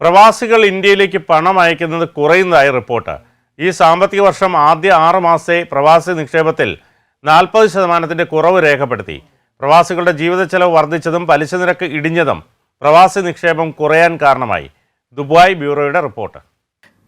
പ്രവാസികൾ ഇന്ത്യയിലേക്ക് പണം അയക്കുന്നത് കുറയുന്നതായി റിപ്പോർട്ട്. ഈ സാമ്പത്തിക വർഷം ആദ്യ ആറ് മാസത്തെ പ്രവാസി നിക്ഷേപത്തിൽ നാൽപ്പത് ശതമാനത്തിന്റെ കുറവ് രേഖപ്പെടുത്തി. പ്രവാസികളുടെ ജീവിത ചെലവ് വർദ്ധിച്ചതും പലിശ നിരക്ക് ഇടിഞ്ഞതും പ്രവാസി നിക്ഷേപം കുറയാൻ കാരണമായി. ദുബായ് ബ്യൂറോയുടെ റിപ്പോർട്ട്.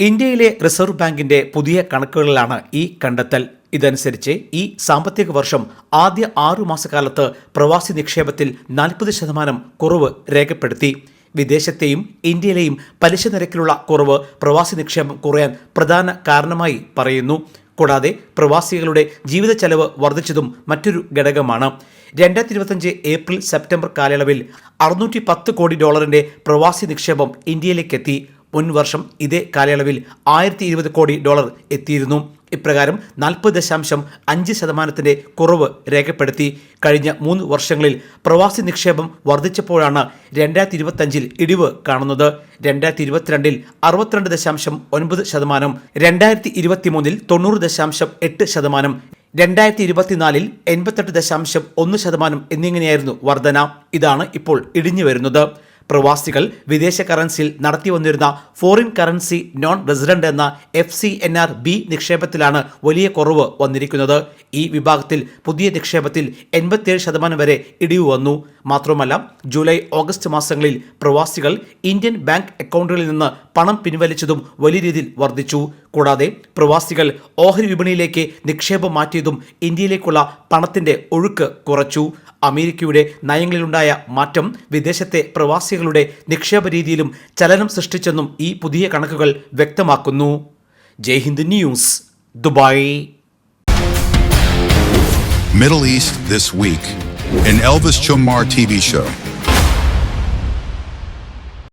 ഇന്ത്യയിലെ റിസർവ് ബാങ്കിന്റെ പുതിയ കണക്കുകളിലാണ് ഈ കണ്ടെത്തൽ. ഇതനുസരിച്ച് ഈ സാമ്പത്തിക വർഷം ആദ്യ ആറു മാസക്കാലത്ത് പ്രവാസി നിക്ഷേപത്തിൽ നാൽപ്പത് ശതമാനം കുറവ് രേഖപ്പെടുത്തി. വിദേശത്തെയും ഇന്ത്യയിലെയും പലിശ നിരക്കിലുള്ള കുറവ് പ്രവാസി നിക്ഷേപം കുറയാൻ പ്രധാന കാരണമായി പറയുന്നു. കൂടാതെ പ്രവാസികളുടെ ജീവിത ചെലവ് വർദ്ധിച്ചതും മറ്റൊരു ഘടകമാണ്. രണ്ടായിരത്തി ഇരുപത്തഞ്ച് ഏപ്രിൽ സെപ്റ്റംബർ കാലയളവിൽ അറുന്നൂറ്റി പത്ത് കോടി ഡോളറിന്റെ പ്രവാസി നിക്ഷേപം ഇന്ത്യയിലേക്കെത്തി. മുൻവർഷം ഇതേ കാലയളവിൽ ആയിരത്തി കോടി ഡോളർ എത്തിയിരുന്നു. ഇപ്രകാരം നാൽപ്പത് ദശാംശം അഞ്ച് ശതമാനത്തിന്റെ കുറവ് രേഖപ്പെടുത്തി. കഴിഞ്ഞ മൂന്ന് വർഷങ്ങളിൽ പ്രവാസി നിക്ഷേപം വർദ്ധിച്ചപ്പോഴാണ് രണ്ടായിരത്തി ഇരുപത്തഞ്ചിൽ ഇടിവ് കാണുന്നത്. രണ്ടായിരത്തി ഇരുപത്തിരണ്ടിൽ അറുപത്തിരണ്ട് ദശാംശം ഒൻപത് ശതമാനം രണ്ടായിരത്തി ഇരുപത്തിമൂന്നിൽ തൊണ്ണൂറ് ദശാംശം എട്ട് ശതമാനം രണ്ടായിരത്തി ഇരുപത്തിനാലിൽ എൺപത്തെട്ട് ദശാംശം ഒന്ന് ശതമാനം എന്നിങ്ങനെയായിരുന്നു വർധന. ഇതാണ് ഇപ്പോൾ ഇടിഞ്ഞു വരുന്നത്. പ്രവാസികൾ വിദേശ കറൻസിയിൽ നടത്തി വന്നിരുന്ന ഫോറിൻ കറൻസി നോൺ റെസിഡന്റ് എന്ന F C N R B നിക്ഷേപത്തിലാണ് വലിയ കുറവ് വന്നിരിക്കുന്നത്. ഈ വിഭാഗത്തിൽ പുതിയ നിക്ഷേപത്തിൽ എൺപത്തിയേഴ് ശതമാനം വരെ ഇടിവ് വന്നു. മാത്രമല്ല ജൂലൈ ഓഗസ്റ്റ് മാസങ്ങളിൽ പ്രവാസികൾ ഇന്ത്യൻ ബാങ്ക് അക്കൗണ്ടുകളിൽ നിന്ന് പണം പിൻവലിച്ചതും വലിയ രീതിയിൽ വർദ്ധിച്ചു. കൂടാതെ പ്രവാസികൾ ഓഹരി വിപണിയിലേക്ക് നിക്ഷേപം മാറ്റിയതും ഇന്ത്യയിലേക്കുള്ള പണത്തിന്റെ ഒഴുക്ക് കുറച്ചു. അമേരിക്കയുടെ നയങ്ങളിലുണ്ടായ മാറ്റം വിദേശത്തെ പ്രവാസികളുടെ നിക്ഷേപ രീതിയിലും ചലനം സൃഷ്ടിച്ചെന്നും ഈ പുതിയ കണക്കുകൾ വ്യക്തമാക്കുന്നു. Jaihind news Dubai. Middle East This Week, an Elvis Chumar TV show.